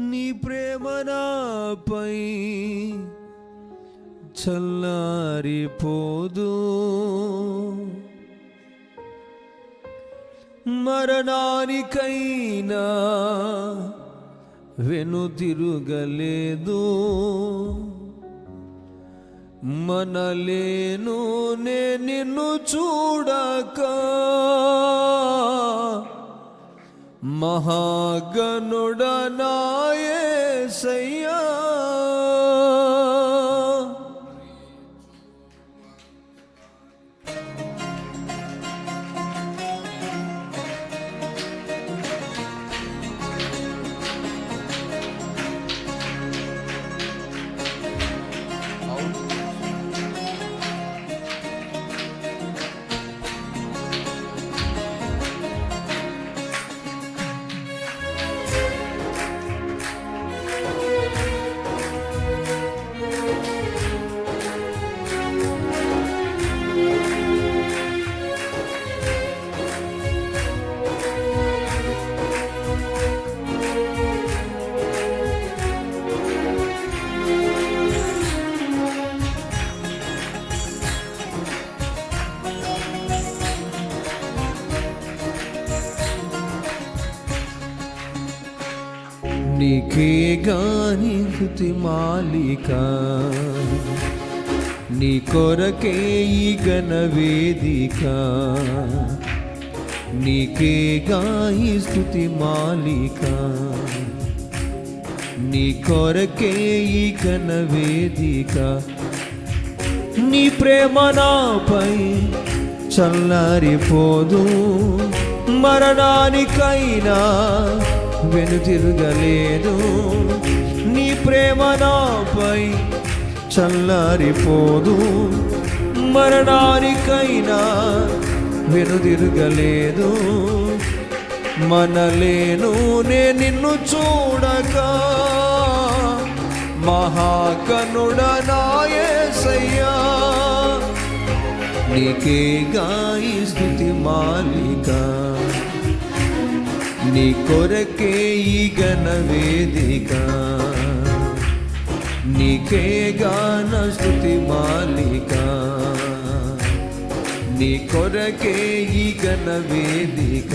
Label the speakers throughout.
Speaker 1: నీ ప్రేమ నాపై చల్లారిపోదు. మరణానికైనా వెనుతిరుగలేదు మనలేను నే నిన్ను చూడక. మహాగణుడనాయసయ్యా నీకే గాని హృతి మాలిక. నీ కొరకే ఈ గణ వేదిక. నీకే గాయి స్థుతి మాలిక. నీ కొరకే ఈ గణ వేదిక. నీ ప్రేమ నాపై చల్లారిపోదు. మరణానికైనా వెనుతిరగలేదు నీ ప్రేమ నాపై చల్లారిపోదు. మరణానికైనా వెనుదిరగలేదు. మనలేను నే నిన్ను చూడక. మహాకనుడనాయసయ్యా నీకే గాయి స్థుతి మాలికా. నీ కొరకే ఈ గణవేదిక నీకే గాన శృతి మాలిక. నీ కొరకే ఈ గణవేదిక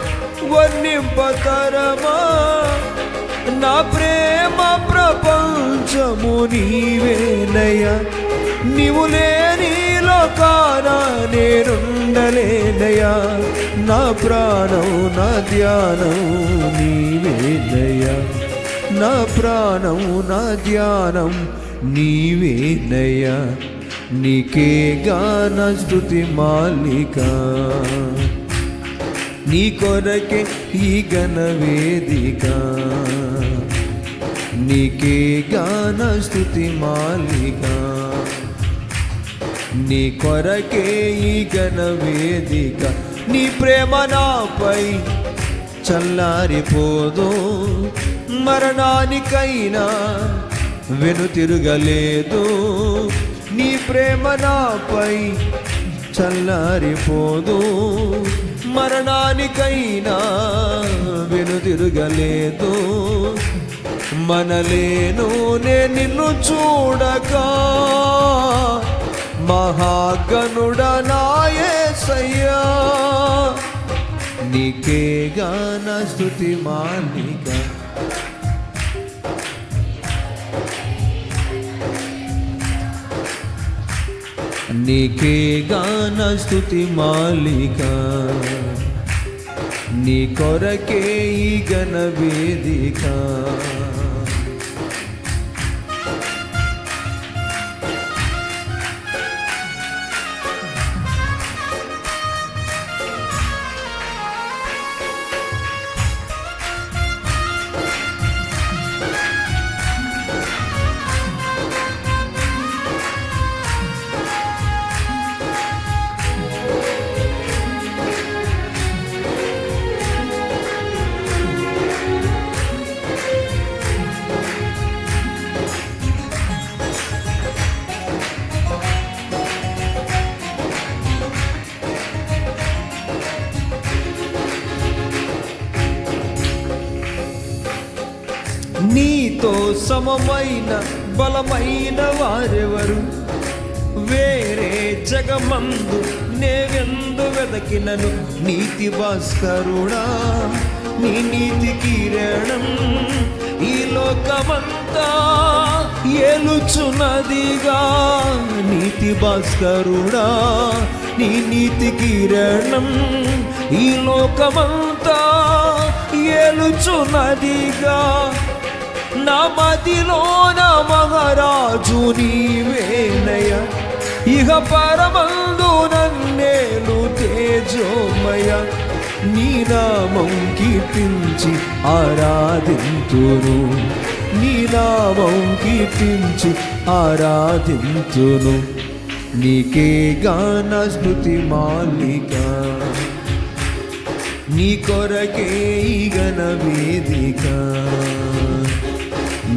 Speaker 1: వర్ణింపతరమా? నా ప్రేమ ప్రపంచము నీవేనయ నీవు లేని లోకాన నేనుండలేనయా నా ప్రాణం నా ధ్యానం నీవేనయ నా ప్రాణం నా ధ్యానం నీవేనయ నీకే గాన స్థుతి మాలికా. నీ కొరకే ఈ గణవేదిక నీకే గాన స్థుతి మాలిక. నీ కొరకే ఈ గణవేదిక నీ ప్రేమ నాపై చల్లారిపోదు. మరణానికైనా వెను తిరగలేదు. నీ ప్రేమ నాపై చల్లారిపోదు. మరణానికైనా వెనుతి వెనుదిరగలేదు. మనలేను నే నిన్ను చూడక. మహాగనుడనాయసయ్యా నీకేగా నా స్థుతి మాలిక నీకే గాన స్థుతి మాలిక. నీ కొరకే ఈ గణ వేదిక. నీతో సమమైన బలమైన వారెవరు? వేరే జగమందు నేవెందు వెదకినను? నీతి భాస్కరుడా నీ నీతి కిరణం ఈ లోకమంతా ఏలుచున్నదిగా. నీతి భాస్కరుడా నీ నీతి కిరణం ఈ లోకమంతా ఏలుచున్నదిగా. నా మదిలోన మహారాజు నీవేనయ ఇహ పరమందు నన్నేలు తేజోమయ. నీ నామం కీర్తించి ఆరాధింతును. నీ నామం కీర్తించి ఆరాధింతును. నీకే గాన స్మృతి మాలిక. నీ కొరకే ఈ గణ వేదిక.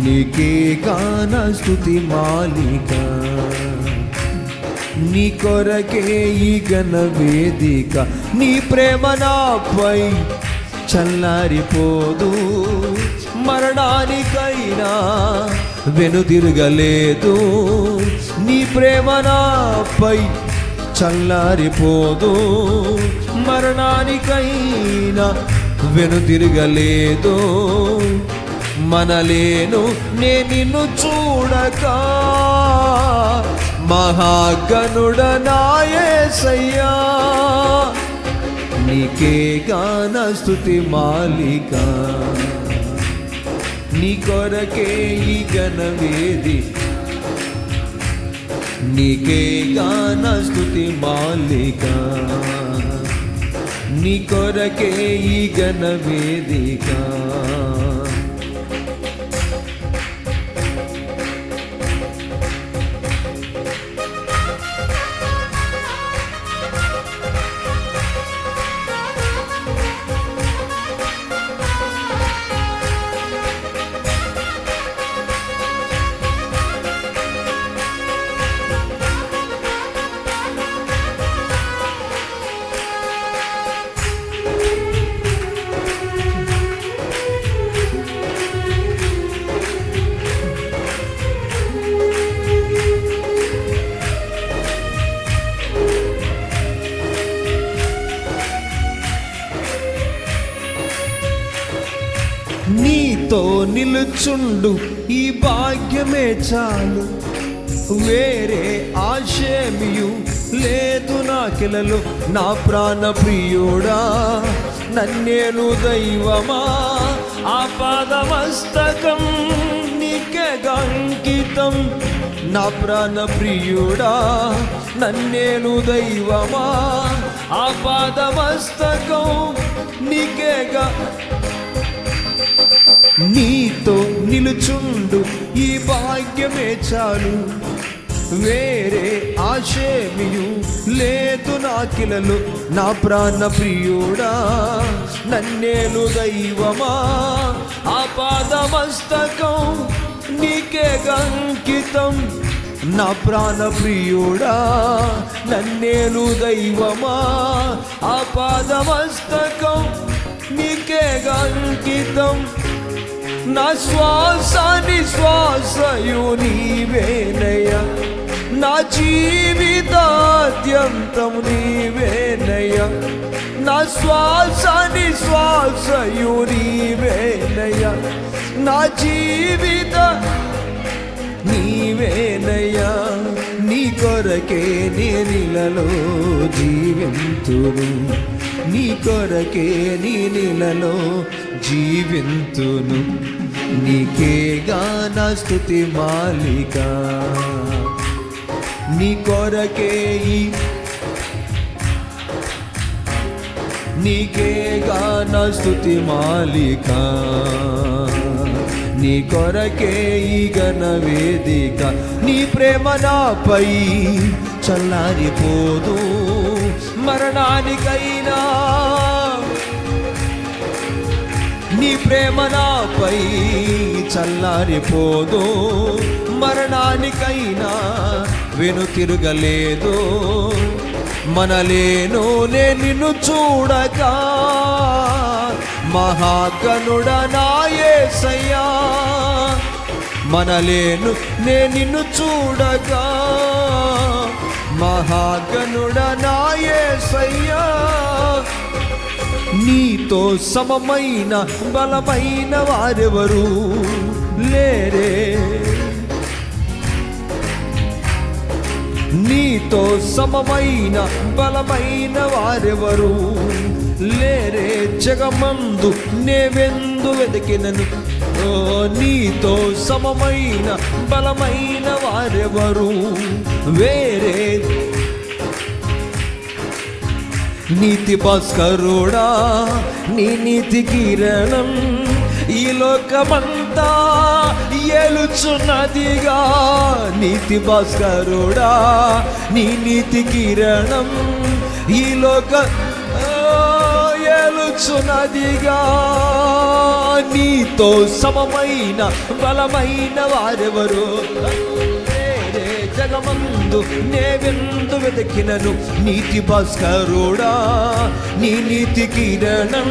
Speaker 1: నీకే గాన స్థుతి మాలిక. నీ కొరకే ఈ గణ వేదిక నీ ప్రేమ నాపై చల్లారిపోదు. మరణానికైనా వెనుదిరగలేదు నీ ప్రేమ నాపై చల్లారిపోదు. మరణానికైనా వెనుదిరగలేదు మనలేను నే నిన్ను చూడక. మహాగనుడ నాయసయ్యా నీకే గాన స్థుతి మాలిక. నీ కొరకే ఈ గణవేది నీకే గాన స్థుతి మాలిక. నీ కొరకే ఈ గణవేదిక నిలుచుండు ఈ భాగ్యమే చాలు. వేరే ఆశేమియు లేదు నా కిలలు నా ప్రాణ ప్రియుడా నన్నేను దైవమా ఆ పాదమస్తకం నీకే అంకితం. నా ప్రాణ ప్రియుడా నన్నేను దైవమా ఆ పాదమస్తకం నీకేగా నీతో నిలుచుండు. ఈ భాగ్యమే చాలు. వేరే ఆశేమియు లేదు నాకిలలు. నా ప్రాణ ప్రియుడా నన్నేలు దైవమా? ఆ పాదమస్తకం నీకే గంకితం. నా ప్రాణ ప్రియుడా నన్నేలు దైవమా? ఆ పాదమస్తకం నీకే గంకితం. నా శ్వాస నిశ్వాసయు నీవేనయ నా జీవితాద్యంతం నీవేనయ నా శ్వాస నిశ్వాసయు నీవేనయ నా జీవిత నీవేనయ్యా. నీ కొరకే నేనిలలో జీవింతును నీ కొరకే నీ నీలలో జీవింతును. నీకేగా నా స్థుతి మాలిక. నీ కొరకే ఈ నీకేగా నా స్థుతి మాలిక. నీ కొరకే ఈ గణ వేదిక. నీ ప్రేమ నాపై చల్లారిపోదు. మరణానికైనా నీ ప్రేమ నాపై చల్లారిపోదు మరణానికైనా వెను తిరగలేదు. మనలేను నే నిన్ను చూడక మహాగనుడ నాయేసయ్యా మనలేను నే నిన్ను చూడగా. మహాగనుడ నాయసయ్యా నీతో సమమైన బలమైన వారెవరు లేరే. నీతో సమమైన బలమైన వారెవరు లేరే. జగమందు నేవెందు వెతికినను ఓ నీతో సమమైన బలమైన వారెవరు? వేరే నీతి భాస్కరుడా నీ నీతి కిరణం ఈ లోకమంతా ఏలుచున్నదిగా. నీతి భాస్కరుడా నీ నీతి కిరణం ఈ లోక ఏలుచున్నదిగా నీతో సమమైన బలమైన వారెవరు? వేరే జగమందు నేవెందు వెతికినను? నీతి భాస్కరుడా నీ నీతి కిరణం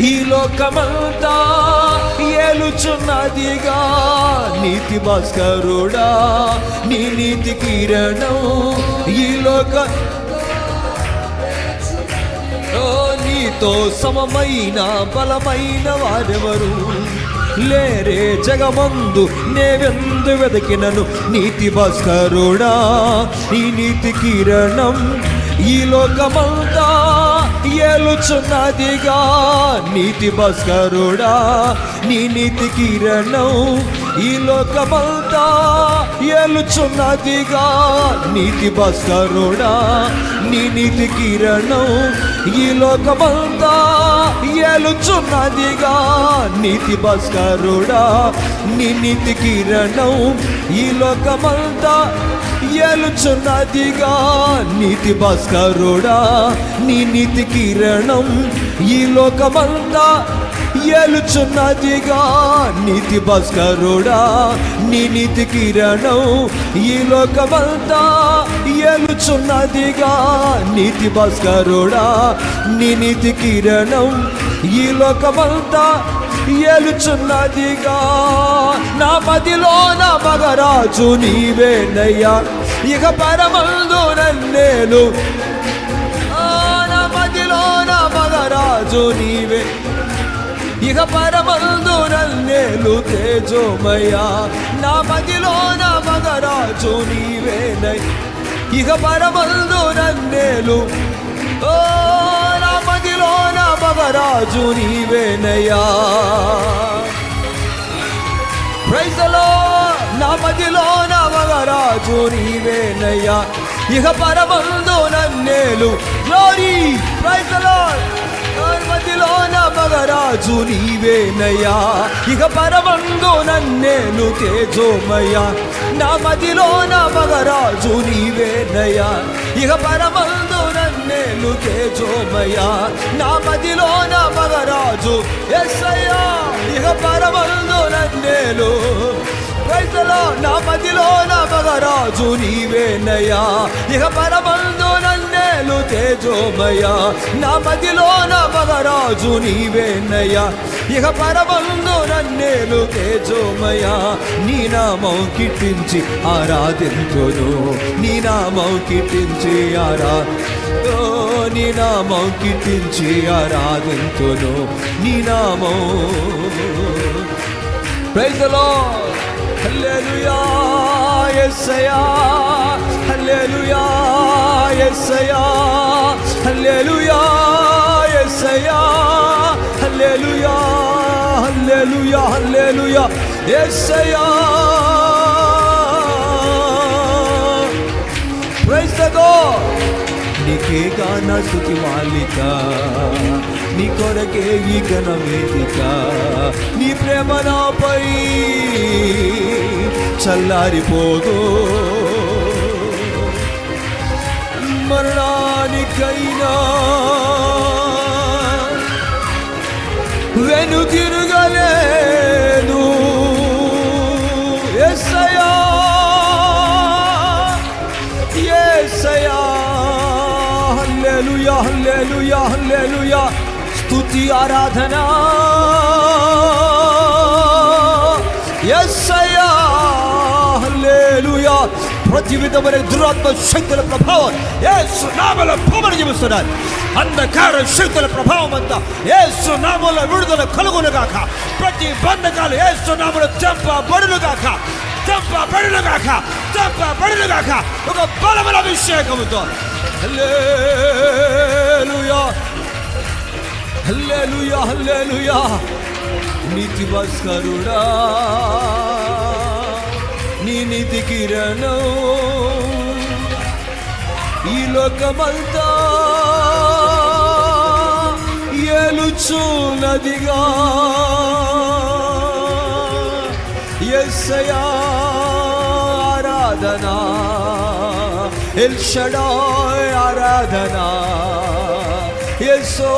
Speaker 1: ఈ లోకమంతా ఏలుచున్నదిగా. నీతి భాస్కరుడా నీ నీతి కిరణం ఈ లోక ఓ నీతో సమమైన బలమైన వారెవరు? లేరే జగమందు నేవెందు వెదకినను నీతి భాస్కరుడా? ఈ నీతి కిరణం ఈ లోకమంతా ఏలుచున్నదిగా నీతి భాస్కరుడా నీ నీతి కిరణం ఈ లోకమంతా ఏలుచున్నదిగా నీతి భాస్కరుడా నీ నీతి కిరణం ఈ లోకమంతా ఏలుచున్నదిగా నీతి భాస్కరుడా నీ నీతి కిరణం ఈ లోకమంతా ఏలుచున్నదిగా నీతి భాస్కరుడా నీ నీతి కిరణం ఈ లోకమంతా ఏలుచున్నదిగా. నీతి భాస్కరుడా నీ నీతి కిరణం ఈ లోకమంతా ఏలుచున్నదిగా. నీతి భాస్కరుడా నీ నీతి కిరణం ఈ లోకమంతా ఏలుచున్నదిగా. నా మదిలో నా మగరాజు నీవేనయ్యా. ఇక పరమందు నన్నేలు నా మదిలో నా మగరాజు నీవే. ఇక పరమందు నన్నేలు తేజోమయ్యా నా మదిలో నా మగరాజు నీవేనై. ఇక పరమందు నన్నేలు ఓ నా మదిలో నా మగరాజు నీవేనయ్యా. ప్రైజ్ నా మదిలో నవగరాజు మగరాజు నీవేనయ్యా. ఇక పరమందు నన్నేలు. గ్లోరీ ప్రైజ్ మదిలో నవగరాజు నీవేనయ్యా. ఇక పరమందు నన్నేలు తేజోమయ్యా. నా మదిలో నవగరాజు నీవేనయ్యా. ఇక పరమందు నన్నేలు తేజోమయ్యా. నా మదిలో నవగరాజు మగరాజు ఎస్సయ్యా ఇక పరమందు నన్నేలు. రైతులో నా మదిలో నా మగరాజు నీవేనయ్యా ఇక పరమందు నన్నేలు తేజోమయ్యా. నా మదిలో నా మగరాజు నీవేనయ్యా ఇక పరమందు నన్నేలు తేజోమయ్యా. నీ నామం కిట్టించి ఆరాధించును నీ నామం కిట్టించి ఆరా నీ నామం కిట్టించి ఆరాధించును నీ నామం. Praise the lord hallelujah Yesayya hallelujah Yesayya hallelujah Yesayya hallelujah hallelujah hallelujah Yesayya praise the god నీకే గాన స్థుతి మాలిక నీ కొరకే ఈ ఘన వేదిక నీ ప్రేమ నాపై చల్లారిపోదు. మరణానికైనా వెను ఎస్సయా ఎస్సయా యేసయ్యా హల్లెలూయా హల్లెలూయా హల్లెలూయా. స్తుతి ఆరాధన. ఎస్సయా హల్లెలూయా. ప్రతి విధమైన దురాత్మ శక్తుల ప్రభావం ఏ సునామల పోమని చెబుతున్నారు అంధకార శక్తుల ప్రభావం అంతా ఏ సునామల విడుదల కలుగును గాక. ప్రతి బంధకాలు ఏ యేసు నామలో చంపబడును గాక. చంపబడును గాక. బడులు గాక. ఒక బలమైన అభిషేకముతో. హల్లెలూయా. హల్లెలూయా హల్లెలూయా. నీతి భాస్కరుడా నీతి కిరణం. ఈ లోకమంతా ఏలుచున్నదిగా ఎస్సయా ఆరాధనా ఎల్షడాయ్ ఆరాధనా ఎస్సో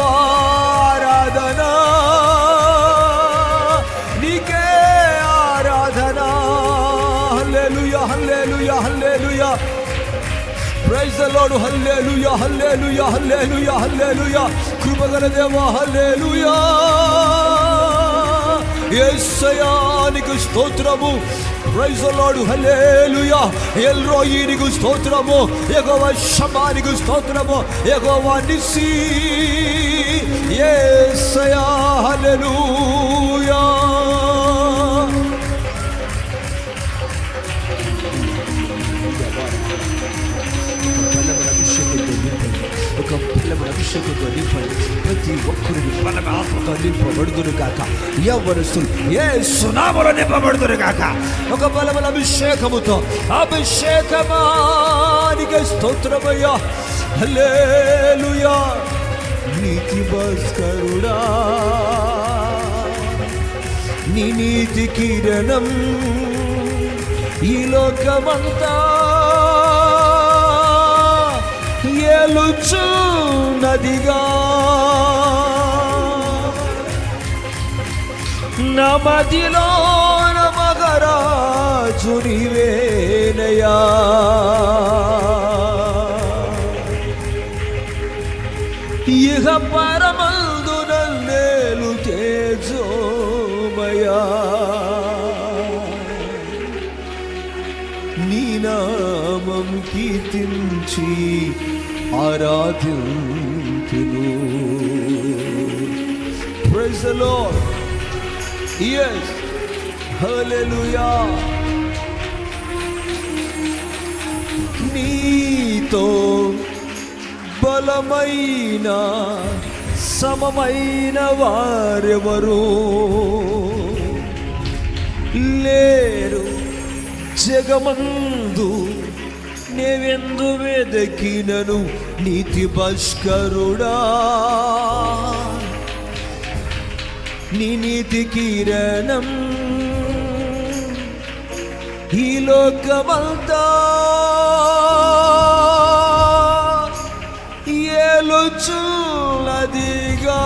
Speaker 1: ఆరాధనా. Praise the lord hallelujah hallelujah hallelujah hallelujah కృపగల దేవా హల్లెలూయా యేసయానికి స్తోత్రము ప్రైజ్ ద లార్డ్ హల్లెలూయా ఎల్రోయి నీకు స్తోత్రము యెహోవా షమానికి స్తోత్రము యెహోవా నిస్సి యేసయా హల్లెలూయా ఒక బలమైన అభిషేకంతో నింపండి ప్రతి ఒక్కరిని బలమైన ఆత్మతో నింపబడుదురు కాక ఎవరు ఏ సునామలో నింపబడుదురు కాక ఒక బలముల అభిషేకముతో అభిషేకమానికి స్తోత్రమయ్యా. హల్లెలూయా. నీతి భాస్కరుడా. నీ నీతి కిరణం ఈ లోకమంతా. ఏలుచూ ఉన్నదిగా. నమదిలో నమగరాజు నీవేనయా. ఇహ పరమందు నేలు తేజోమయా. నీ నామం కీర్తించి ఆరాధ్యం Praise the Lord. Yes. Hallelujah. నీతో బలమైన సమమైన వారెవరు లేరు జగమందు నేవెందు వెదకినను నీతి భాస్కరుడా నినితి కిరణం. ఈ లోకమంతా ఏలుచున్నదిగా.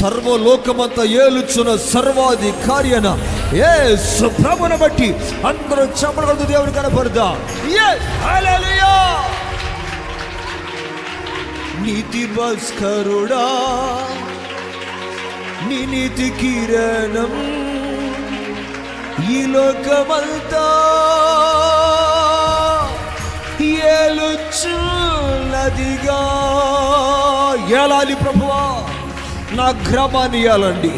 Speaker 1: సర్వలోకమంతా ఏలుచున్న సర్వాధికార్యన ఏ సుప్రభుని బట్టి అందరూ చెప్పగలదు దేవుని కనపడదా? ఏ హల్లెలూయా నీతి భాస్కరుడా నీ నీతి కిరణం ఈ లోకమంతా. ఏలుచున్నదిగా ఏలాలి ప్రభువా నా గ్రామాన్ని ఇవ్వాలండి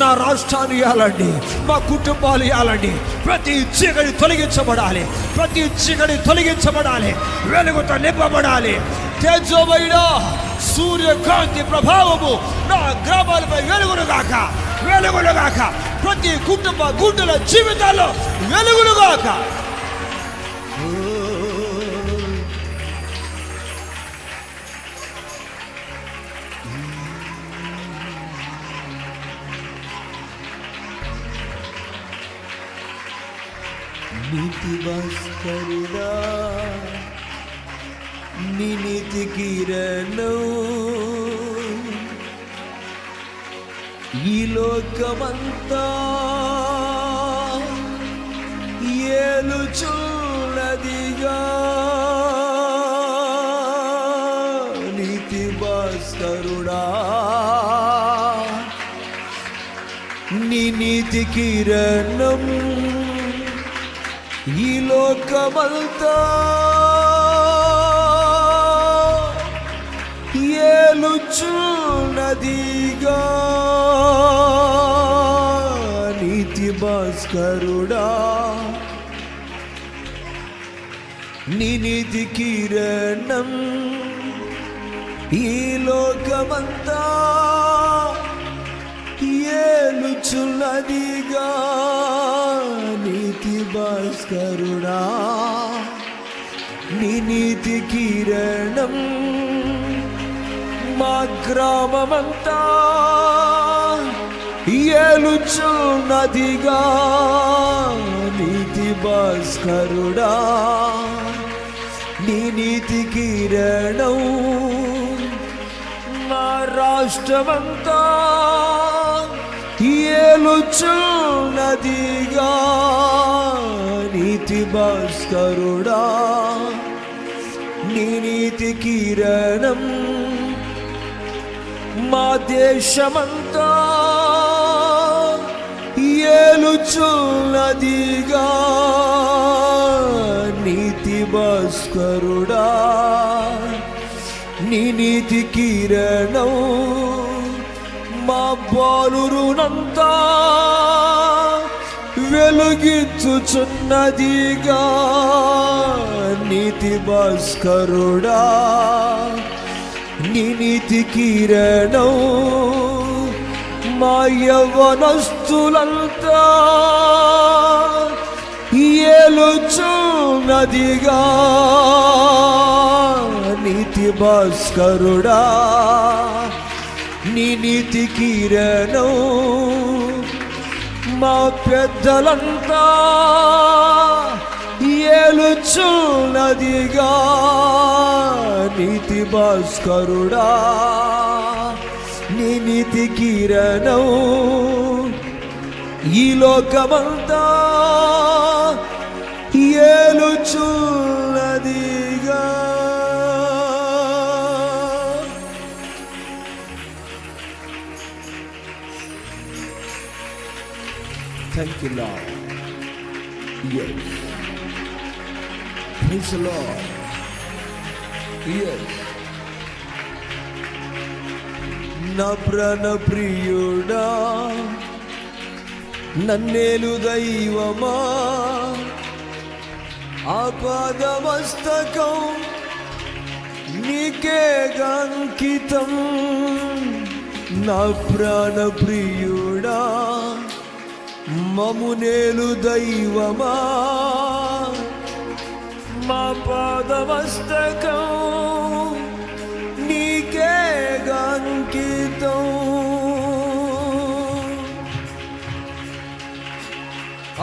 Speaker 1: నా రాష్ట్రాన్ని ఇవ్వాలండి మా కుటుంబాలు ఇవ్వాలండి ప్రతి చీకటి తొలగించబడాలి ప్రతి చీకటి తొలగించబడాలి వెలుగుతో నింపబడాలి. తేజోమైన సూర్యకాంతి ప్రభావము నా గ్రామాలపై వెలుగును గాక వెలుగును గాక. ప్రతి కుటుంబ గుడ్డుల జీవితాల్లో వెలుగును గాక. నీతి భాస్కరుడా నీ కిరణం ఈ లోకమంతా ఏలుచున్నదిగా. నీతి భాస్కరుడా నీ నీతి కిరణం ఈ లోకమంతా ఏలుచున్నదిగా నీతి భాస్కరుడా. నీ నీతి కిరణం ఈ లోకమంతా ఏలుచున్నదిగా. నీతి భాస్కరుడా. నీ నీతి కిరణం మా గ్రామమంతా ఏలుచున్నదిగా నీతి భాస్కరుడా నీ నీతి కిరణం నా రాష్ట్రమంతా ఏలుచున్నదిగా నీతి భాస్కరుడా నీ నీతి కిరణం మా దేశమంతా ఏలుచున్నదిగా. నీతి భాస్కరుడా నీ నీతి కిరణం మా బాలురునంతా వెలుగించుచున్నదిగా. నీతి భాస్కరుడా నినితి నీతి కిరణం మా యవనస్తులంతా ఏలుచున్నదిగా. నీతి భాస్కరుడా నీ నీతి కిరణం మా పెద్దలంతా ఏలుచున్నదిగా నీతి భాస్కరుడా నీ నీతి కిరణం ఈ లోకమంతా ఏలుచున్నదిగా Thank you, Lord. Yes. Praise the Lord. Yes. నా ప్రాణ ప్రియుడా నన్నేలు దైవమా ఆపాదమస్తకం నీకే గంకితం నా ప్రాణ ప్రియుడా మమునేలు దైవమా పాదమస్తకం నీకే గంకితం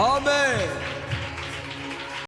Speaker 1: ఆమె